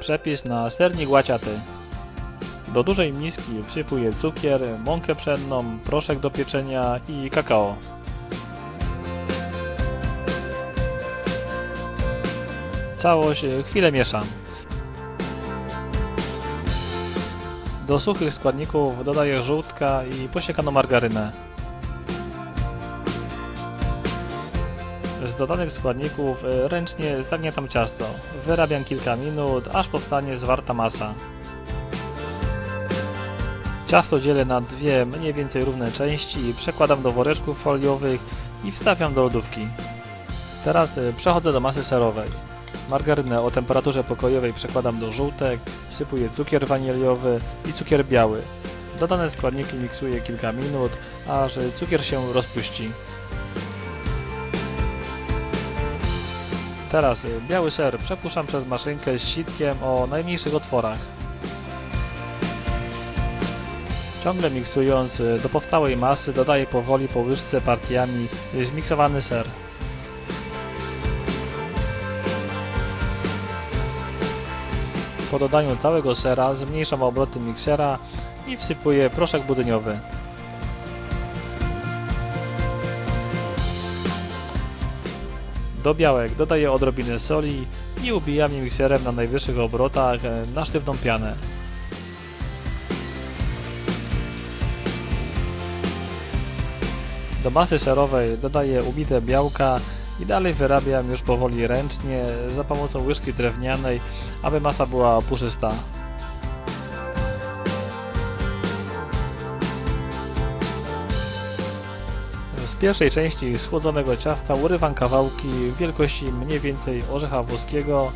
Przepis na sernik łaciaty. Do dużej miski wsypuję cukier, mąkę pszenną, proszek do pieczenia i kakao. Całość chwilę mieszam. Do suchych składników dodaję żółtka i posiekaną margarynę. Z dodanych składników e, ręcznie zagniatam ciasto. Wyrabiam kilka minut, aż powstanie zwarta masa. Ciasto dzielę na dwie mniej więcej równe części, przekładam do woreczków foliowych i wstawiam do lodówki. Teraz e, przechodzę do masy serowej. Margarynę o temperaturze pokojowej przekładam do żółtek, wsypuję cukier waniliowy i cukier biały. Dodane składniki miksuję kilka minut, aż cukier się rozpuści. Teraz y, biały ser przepuszczam przez maszynkę z sitkiem o najmniejszych otworach. Ciągle miksując y, do powstałej masy dodaję powoli po łyżce partiami y, zmiksowany ser. Po dodaniu całego sera zmniejszam obroty miksera i wsypuję proszek budyniowy. Do białek dodaję odrobinę soli i ubijam je mikserem na najwyższych obrotach e, na sztywną pianę. Do masy serowej dodaję ubite białka i dalej wyrabiam już powoli ręcznie za pomocą łyżki drewnianej, aby masa była puszysta. Z pierwszej części schłodzonego ciasta urywam kawałki wielkości mniej więcej orzecha włoskiego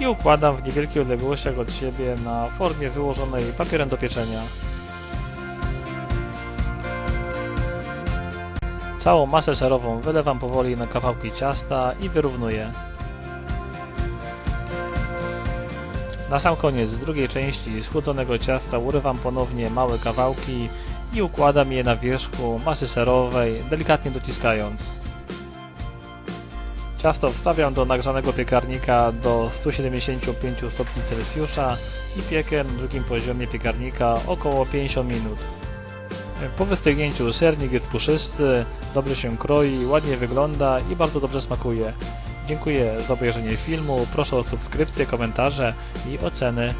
i układam w niewielkich odległościach od siebie na formie wyłożonej papierem do pieczenia. Całą masę serową wylewam powoli na kawałki ciasta i wyrównuję. Na sam koniec z drugiej części schłodzonego ciasta urywam ponownie małe kawałki i układam je na wierzchu masy serowej, delikatnie dociskając. Ciasto wstawiam do nagrzanego piekarnika do 175 stopni Celsjusza i piekę na drugim poziomie piekarnika około 50 minut. Po wystygnięciu sernik jest puszysty, dobrze się kroi, ładnie wygląda i bardzo dobrze smakuje. Dziękuję za obejrzenie filmu, proszę o subskrypcję, komentarze i oceny.